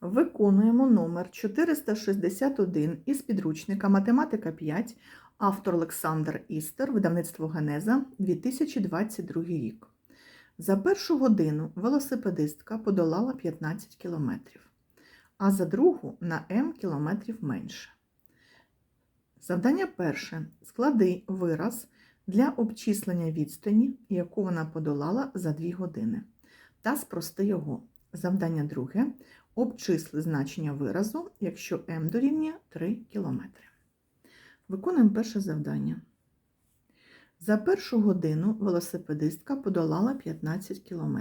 Виконуємо номер 461 із підручника Математика 5, автор Олександр Істер, видавництво Генеза, 2022 рік. За першу годину велосипедистка подолала 15 кілометрів, а за другу на М кілометрів менше. Завдання перше. Склади вираз для обчислення відстані, яку вона подолала за 2 години, та спрости його. Завдання друге. Обчисли значення виразу, якщо m дорівнює 3 км. Виконуємо перше завдання. За першу годину велосипедистка подолала 15 км.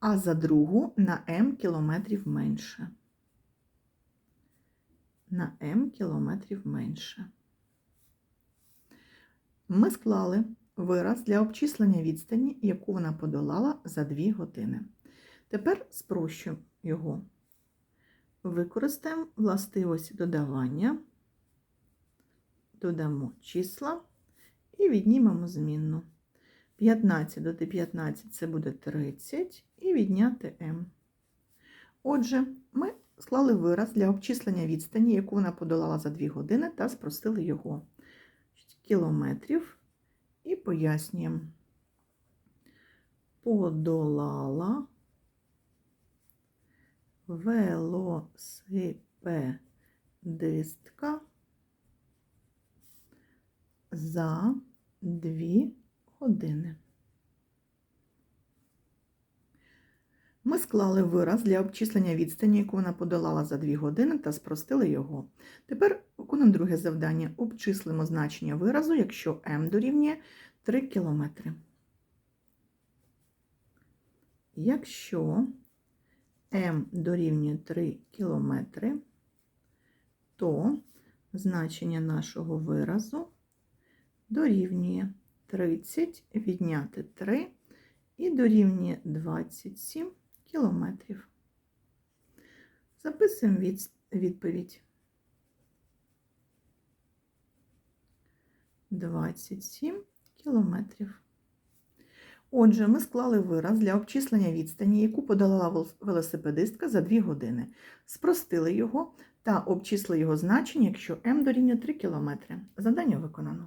А за другу на m кілометрів менше. На m кілометрів менше. Ми склали вираз для обчислення відстані, яку вона подолала за 2 години. Тепер спрощу його. Використаємо властивості додавання, додамо числа і віднімемо змінну. 15 додати 15 це буде 30 і відняти m. Отже, ми склали вираз для обчислення відстані, яку вона подолала за 2 години, та спростили його кілометрів і пояснюємо. Подолала велосипедистка за 2 години. Ми склали вираз для обчислення відстані, яку вона подолала за 2 години, та спростили його. Тепер виконуємо друге завдання. Обчислимо значення виразу, якщо m дорівнює 3 км. Якщо m дорівнює 3 км, то значення нашого виразу дорівнює 30 відняти 3 і дорівнює 27 кілометрів. Записуємо від, відповідь. 27 кілометрів. Отже, ми склали вираз для обчислення відстані, яку подолала велосипедистка за 2 години. Спростили його та обчислили його значення, якщо М дорівнює 3 км. Задання виконано.